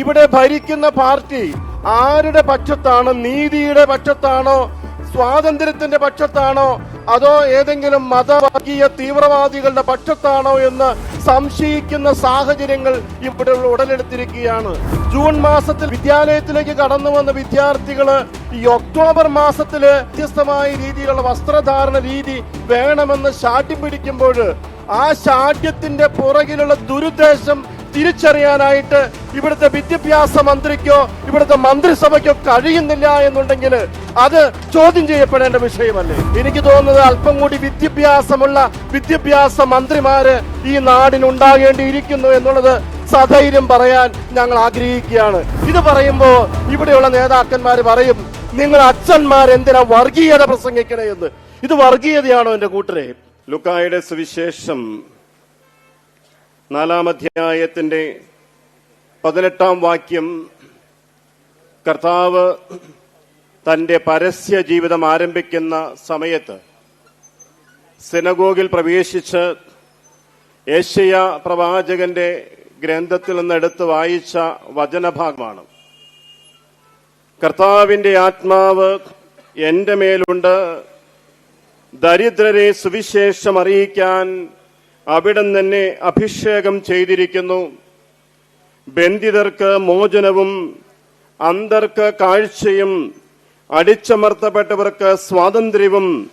ഇവിടെ ഭരിക്കുന്ന പാർട്ടി ആരുടെ പക്ഷത്താണ്? നീതിയുടെ പക്ഷത്താണോ? സ്വാതന്ത്ര്യത്തിന്റെ പക്ഷത്താണോ? അതോ ഏതെങ്കിലും മതവർഗീയ തീവ്രവാദികളുടെ പക്ഷത്താണോ എന്ന് സംശയിക്കുന്ന സാഹചര്യങ്ങൾ ഇവിടെ ഉടലെടുത്തിരിക്കുകയാണ്. ജൂൺ മാസത്തിൽ വിദ്യാലയത്തിലേക്ക് കടന്നു വന്ന വിദ്യാർത്ഥികൾ ഈ ഒക്ടോബർ മാസത്തിൽ വ്യത്യസ്തമായ രീതിയിലുള്ള വസ്ത്രധാരണ രീതി വേണമെന്ന് ശാഠ്യം പിടിക്കുമ്പോൾ ആ ശാഠ്യത്തിന്റെ പുറകിലുള്ള ദുരുദ്ദേശം തിരിച്ചറിയാനായിട്ട് ഇവിടുത്തെ വിദ്യാഭ്യാസ മന്ത്രിക്കോ ഇവിടുത്തെ മന്ത്രിസഭയ്ക്കോ കഴിയുന്നില്ല എന്നുണ്ടെങ്കിൽ അത് ചോദ്യം ചെയ്യപ്പെടേണ്ട വിഷയമല്ലേ? എനിക്ക് തോന്നുന്നത് അല്പം കൂടി വിദ്യാഭ്യാസമുള്ള വിദ്യാഭ്യാസ മന്ത്രിമാര് ഈ നാടിനുണ്ടാകേണ്ടിയിരിക്കുന്നു എന്നുള്ളത് സധൈര്യം പറയാൻ ഞങ്ങൾ ആഗ്രഹിക്കുകയാണ്. ഇത് പറയുമ്പോൾ ഇവിടെയുള്ള നേതാക്കന്മാർ പറയും നിങ്ങൾ അച്ഛന്മാർ എന്തിനാ വർഗീയത പ്രസംഗിക്കണേ എന്ന്? ഇത് വർഗീയതയാണോ എന്റെ കൂട്ടരെ? ലുക്കായുടെ സുവിശേഷം നാലാം അധ്യായത്തിന്റെ പതിനെട്ടാം വാക്യം കർത്താവ് തന്റെ പരസ്യ ജീവിതം ആരംഭിക്കുന്ന സമയത്ത് സിനഗോഗിൽ പ്രവേശിച്ച് ഏഷ്യ പ്രവാചകന്റെ ഗ്രന്ഥത്തിൽ നിന്ന് എടുത്ത് വായിച്ച വചനഭാഗമാണ്. കർത്താവിന്റെ ആത്മാവ് എന്റെ മേലുണ്ട്. ദരിദ്രരെ സുവിശേഷം അറിയിക്കാൻ അവിടം തന്നെ അഭിഷേകം ചെയ്തിരിക്കുന്നു. ബന്ധിതർക്ക് മോചനവും അന്തർക്ക് കാഴ്ചയും അടിച്ചമർത്തപ്പെട്ടവർക്ക് സ്വാതന്ത്ര്യവും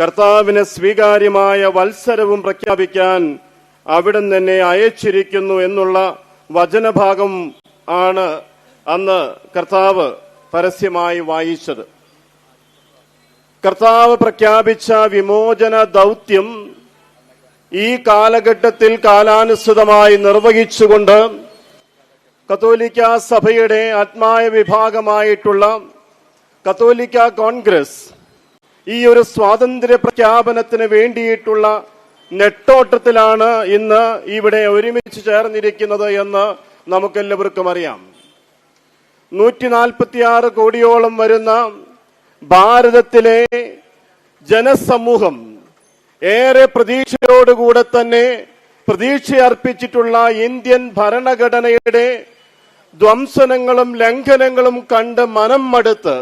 കർത്താവിന് സ്വീകാര്യമായ വത്സരവും പ്രഖ്യാപിക്കാൻ അവിടം തന്നെ അയച്ചിരിക്കുന്നു എന്നുള്ള വചനഭാഗം ആണ് അന്ന് കർത്താവ് പരസ്യമായി വായിച്ചത്. കർത്താവ് പ്രഖ്യാപിച്ച വിമോചന ദൗത്യം ഈ കാലഘട്ടത്തിൽ കാലാനുസൃതമായി നിർവഹിച്ചുകൊണ്ട് കത്തോലിക്ക സഭയുടെ ആത്മായ വിഭാഗമായിട്ടുള്ള കത്തോലിക്ക കോൺഗ്രസ് ഈ ഒരു സ്വാതന്ത്ര്യ പ്രഖ്യാപനത്തിന് വേണ്ടിയിട്ടുള്ള നെട്ടോട്ടത്തിലാണ് ഇന്ന് ഇവിടെ ഒരുമിച്ച് ചേർന്നിരിക്കുന്നത് എന്ന് നമുക്കെല്ലാവർക്കും അറിയാം. നൂറ്റി നാൽപ്പത്തിയാറ് കോടിയോളം വരുന്ന ഭാരതത്തിലെ ജനസമൂഹം ഏറെ പ്രതീക്ഷയോടുകൂടെ തന്നെ പ്രതീക്ഷയർപ്പിച്ചിട്ടുള്ള ഇന്ത്യൻ ഭരണഘടനയുടെ ധ്വംസനങ്ങളും ലംഘനങ്ങളും കണ്ട് മനം മടുത്ത്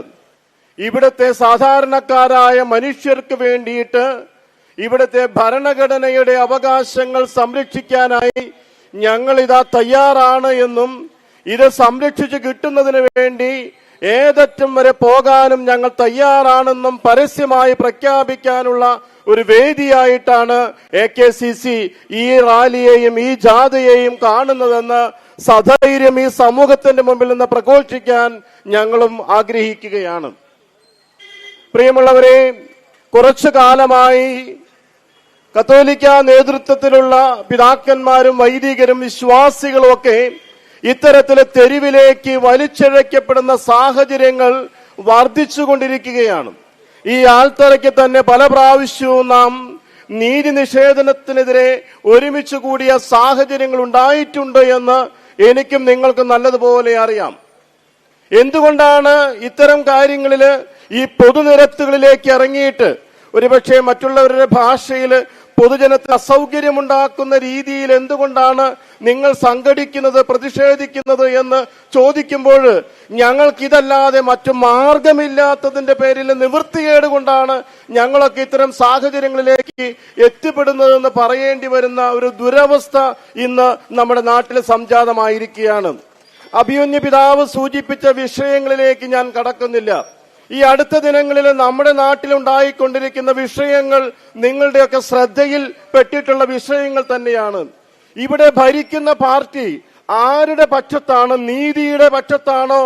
ഇവിടത്തെ സാധാരണക്കാരായ മനുഷ്യർക്ക് വേണ്ടിയിട്ട് ഇവിടത്തെ ഭരണഘടനയുടെ അവകാശങ്ങൾ സംരക്ഷിക്കാനായി ഞങ്ങൾ ഇതാ തയ്യാറാണ് എന്നും ഇത് സംരക്ഷിച്ചു കിട്ടുന്നതിന് വേണ്ടി ഏതറ്റം വരെ പോകാനും ഞങ്ങൾ തയ്യാറാണെന്നും പരസ്യമായി പ്രഖ്യാപിക്കാനുള്ള ഒരു വേദിയായിട്ടാണ് എ കെ സി സി ഈ റാലിയെയും ഈ ജാഥയെയും കാണുന്നതെന്ന് സധൈര്യം ഈ സമൂഹത്തിന്റെ മുമ്പിൽ നിന്ന് പ്രഘോഷിക്കാൻ ഞങ്ങളും ആഗ്രഹിക്കുകയാണ്. പ്രിയമുള്ളവരെ കുറച്ചു കാലമായി കത്തോലിക്ക നേതൃത്വത്തിലുള്ള പിതാക്കന്മാരും വൈദികരും വിശ്വാസികളും ഒക്കെ ഇത്തരത്തിൽ തെരുവിലേക്ക് വലിച്ചിഴക്കപ്പെടുന്ന സാഹചര്യങ്ങൾ വർദ്ധിച്ചുകൊണ്ടിരിക്കുകയാണ്. ഈ ആൾത്തറയ്ക്ക് തന്നെ പല പ്രാവശ്യവും നാം നീതി നിഷേധനത്തിനെതിരെ ഒരുമിച്ച് കൂടിയ സാഹചര്യങ്ങൾ ഉണ്ടായിട്ടുണ്ട് എന്ന് എനിക്കും നിങ്ങൾക്കും നല്ലതുപോലെ അറിയാം. എന്തുകൊണ്ടാണ് ഇത്തരം കാര്യങ്ങളിൽ ഈ പൊതുനിരത്തുകളിലേക്ക് ഇറങ്ങിയിട്ട് ഒരുപക്ഷെ മറ്റുള്ളവരുടെ ഭാഷയിൽ പൊതുജനത്തിന് അസൗകര്യമുണ്ടാക്കുന്ന രീതിയിൽ എന്തുകൊണ്ടാണ് നിങ്ങൾ സംഘടിക്കുന്നത് പ്രതിഷേധിക്കുന്നത് എന്ന് ചോദിക്കുമ്പോൾ ഞങ്ങൾക്കിതല്ലാതെ മറ്റു മാർഗമില്ലാത്തതിന്റെ പേരിൽ നിവൃത്തികേട് കൊണ്ടാണ് ഞങ്ങളൊക്കെ ഇത്തരം സാഹചര്യങ്ങളിലേക്ക് എത്തിപ്പെടുന്നതെന്ന് പറയേണ്ടി വരുന്ന ഒരു ദുരവസ്ഥ ഇന്ന് നമ്മുടെ നാട്ടിൽ സംജാതമായിരിക്കുകയാണ്. അഭിമന്യ പിതാവ് സൂചിപ്പിച്ച വിഷയങ്ങളിലേക്ക് ഞാൻ കടക്കുന്നില്ല. ഈ അടുത്ത ദിനങ്ങളിൽ നമ്മുടെ നാട്ടിൽ ഉണ്ടായിക്കൊണ്ടിരിക്കുന്ന വിഷയങ്ങൾ നിങ്ങളുടെയൊക്കെ ശ്രദ്ധയിൽ പെട്ടിട്ടുള്ള വിഷയങ്ങൾ തന്നെയാണ്. ഇവിടെ ഭരിക്കുന്ന പാർട്ടി ആരുടെ പക്ഷത്താണ് നീതിയുടെ പക്ഷത്താണോ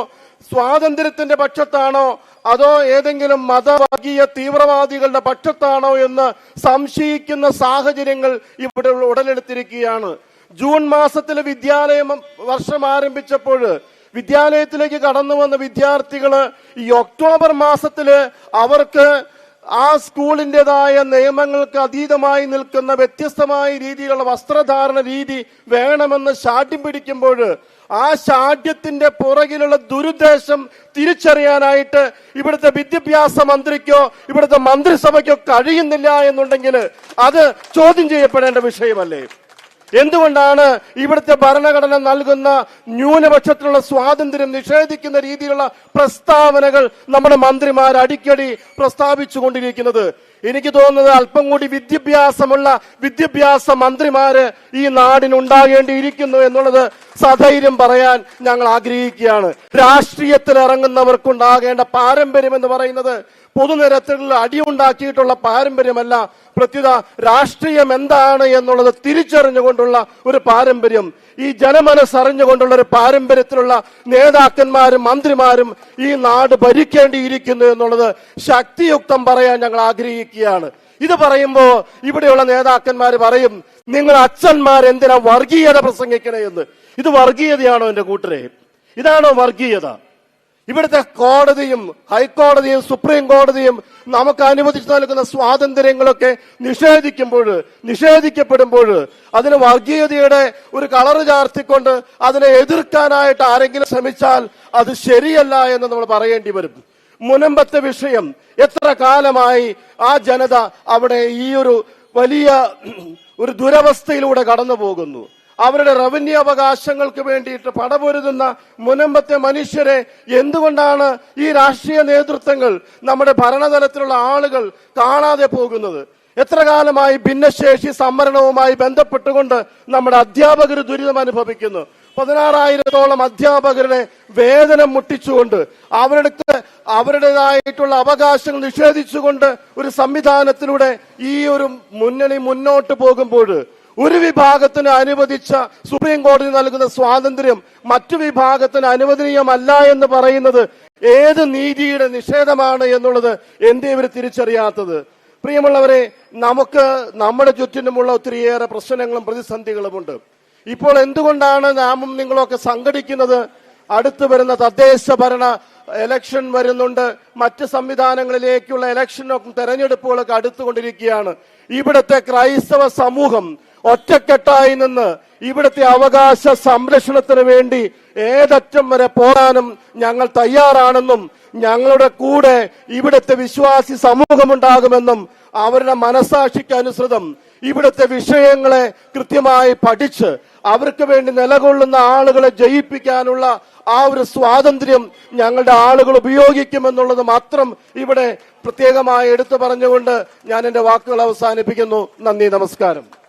സ്വാതന്ത്ര്യത്തിന്റെ പക്ഷത്താണോ അതോ ഏതെങ്കിലും മതവർഗീയ തീവ്രവാദികളുടെ പക്ഷത്താണോ എന്ന് സംശയിക്കുന്ന സാഹചര്യങ്ങൾ ഇവിടെ ഉടലെടുത്തിരിക്കുകയാണ്. ജൂൺ മാസത്തിലെ വിദ്യാലയം വർഷം ആരംഭിച്ചപ്പോൾ വിദ്യാലയത്തിലേക്ക് കടന്നു വന്ന വിദ്യാർത്ഥികൾ ഈ ഒക്ടോബർ മാസത്തിൽ അവർക്ക് ആ സ്കൂളിന്റെതായ നിയമങ്ങൾക്ക് അതീതമായി നിൽക്കുന്ന വ്യത്യസ്തമായ രീതിയിലുള്ള വസ്ത്രധാരണ രീതി വേണമെന്ന് ശാഠ്യം പിടിക്കുമ്പോൾ ആ ശാഠ്യത്തിന്റെ പുറകിലുള്ള ദുരുദ്ദേശം തിരിച്ചറിയാനായിട്ട് ഇവിടുത്തെ വിദ്യാഭ്യാസ മന്ത്രിക്കോ ഇവിടുത്തെ മന്ത്രിസഭയ്ക്കോ കഴിയുന്നില്ല എന്നുണ്ടെങ്കിൽ അത് ചോദ്യം ചെയ്യപ്പെടേണ്ട വിഷയമല്ലേ? എന്തുകൊണ്ടാണ് ഇവിടുത്തെ ഭരണഘടന നൽകുന്ന ന്യൂനപക്ഷത്തിനുള്ള സ്വാതന്ത്ര്യം നിഷേധിക്കുന്ന രീതിയിലുള്ള പ്രസ്താവനകൾ നമ്മുടെ മന്ത്രിമാർ അടിക്കടി പ്രസ്താവിച്ചുകൊണ്ടിരിക്കുന്നത്? എനിക്ക് തോന്നുന്നത് അല്പം കൂടി വിദ്യാഭ്യാസമുള്ള വിദ്യാഭ്യാസ മന്ത്രിമാര് ഈ നാടിനുണ്ടാകേണ്ടിയിരിക്കുന്നു എന്നുള്ളത് സധൈര്യം പറയാൻ ഞങ്ങൾ ആഗ്രഹിക്കുകയാണ്. രാഷ്ട്രീയത്തിൽ ഇറങ്ങുന്നവർക്കുണ്ടാകേണ്ട പാരമ്പര്യം എന്ന് പറയുന്നത് പൊതുനിരത്തിൽ അടിയുണ്ടാക്കിയിട്ടുള്ള പാരമ്പര്യമല്ല പ്രത്യുത രാഷ്ട്രീയം എന്താണ് എന്നുള്ളത് തിരിച്ചറിഞ്ഞുകൊണ്ടുള്ള ഒരു പാരമ്പര്യം. ഈ ജനമനസ്സറിഞ്ഞുകൊണ്ടുള്ള ഒരു പാരമ്പര്യത്തിലുള്ള നേതാക്കന്മാരും മന്ത്രിമാരും ഈ നാട് ഭരിക്കേണ്ടിയിരിക്കുന്നു എന്നുള്ളത് ശക്തിയുക്തം പറയാൻ ഞങ്ങൾ ആഗ്രഹിക്കുകയാണ്. ഇത് പറയുമ്പോൾ ഇവിടെയുള്ള നേതാക്കന്മാർ പറയും നിങ്ങൾ അച്ഛന്മാർ എന്തിനാ വർഗീയത പ്രസംഗിക്കണേ എന്ന്? ഇത് വർഗീയതയാണോ എന്റെ കൂട്ടരെ? ഇതാണോ വർഗീയത? ഇവിടുത്തെ കോടതിയും ഹൈക്കോടതിയും സുപ്രീം കോടതിയും നമുക്ക് അനുവദിച്ചു നൽകുന്ന സ്വാതന്ത്ര്യങ്ങളൊക്കെ നിഷേധിക്കുമ്പോൾ നിഷേധിക്കപ്പെടുമ്പോൾ അതിന് വർഗീയതയുടെ ഒരു കളറ് ചാർത്തിക്കൊണ്ട് അതിനെ എതിർക്കാനായിട്ട് ആരെങ്കിലും ശ്രമിച്ചാൽ അത് ശരിയല്ല എന്ന് നമ്മൾ പറയേണ്ടി വരും. മുനമ്പത്തെ വിഷയം എത്ര കാലമായി ആ ജനത അവിടെ ഈ ഒരു വലിയ ഒരു ദുരവസ്ഥയിലൂടെ കടന്നു പോകുന്നു അവരുടെ റവന്യൂ അവകാശങ്ങൾക്ക് വേണ്ടിയിട്ട് പടപൊരുതുന്ന മുനമ്പത്തെ മനുഷ്യരെ എന്തുകൊണ്ടാണ് ഈ രാഷ്ട്രീയ നേതൃത്വങ്ങൾ നമ്മുടെ ഭരണതലത്തിലുള്ള ആളുകൾ കാണാതെ പോകുന്നത്? എത്ര കാലമായി ഭിന്നശേഷി സംവരണവുമായി ബന്ധപ്പെട്ടുകൊണ്ട് നമ്മുടെ അധ്യാപകർ ദുരിതം അനുഭവിക്കുന്നു. പതിനാറായിരത്തോളം അധ്യാപകരുടെ വേതനം മുട്ടിച്ചുകൊണ്ട് അവരെടുത്ത് അവരുടേതായിട്ടുള്ള അവകാശങ്ങൾ നിഷേധിച്ചുകൊണ്ട് ഒരു സംവിധാനത്തിലൂടെ ഈ ഒരു മുന്നണി മുന്നോട്ട് പോകുമ്പോൾ ഒരു വിഭാഗത്തിന് അനുവദിച്ച സുപ്രീം കോടതി നൽകുന്ന സ്വാതന്ത്ര്യം മറ്റു വിഭാഗത്തിന് അനുവദനീയമല്ല എന്ന് പറയുന്നത് ഏത് നീതിയുടെ നിഷേധമാണ് എന്നുള്ളത് എന്തേ ഇവർ തിരിച്ചറിയാത്തത്? പ്രിയമുള്ളവരെ നമുക്ക് നമ്മുടെ ചുറ്റിനുമുള്ള ഒത്തിരിയേറെ പ്രശ്നങ്ങളും പ്രതിസന്ധികളുമുണ്ട്. ഇപ്പോൾ എന്തുകൊണ്ടാണ് നാമും നിങ്ങളൊക്കെ സംഘടിക്കുന്നത്? അടുത്തു വരുന്ന തദ്ദേശ ഭരണ എലക്ഷൻ വരുന്നുണ്ട്. മറ്റ് സംവിധാനങ്ങളിലേക്കുള്ള ഇലക്ഷനൊക്കെ തെരഞ്ഞെടുപ്പുകളൊക്കെ അടുത്തുകൊണ്ടിരിക്കുകയാണ്. ഇവിടുത്തെ ക്രൈസ്തവ സമൂഹം ഒറ്റക്കെട്ടായി നിന്ന് ഇവിടുത്തെ അവകാശ സംരക്ഷണത്തിന് വേണ്ടി ഏതറ്റം വരെ പോരാനും ഞങ്ങൾ തയ്യാറാണെന്നും ഞങ്ങളുടെ കൂടെ ഇവിടുത്തെ വിശ്വാസി സമൂഹമുണ്ടാകുമെന്നും അവരുടെ മനസാക്ഷിക്ക് അനുസൃതം ഇവിടുത്തെ വിഷയങ്ങളെ കൃത്യമായി പഠിച്ച് അവർക്ക് വേണ്ടി നിലകൊള്ളുന്ന ആളുകളെ ജയിപ്പിക്കാനുള്ള ആ ഒരു സ്വാതന്ത്ര്യം ഞങ്ങളുടെ ആളുകൾ ഉപയോഗിക്കുമെന്നുള്ളത് മാത്രം ഇവിടെ പ്രത്യേകമായി എടുത്തു പറഞ്ഞുകൊണ്ട് ഞാൻ എന്റെ വാക്കുകൾ അവസാനിപ്പിക്കുന്നു. നന്ദി നമസ്കാരം.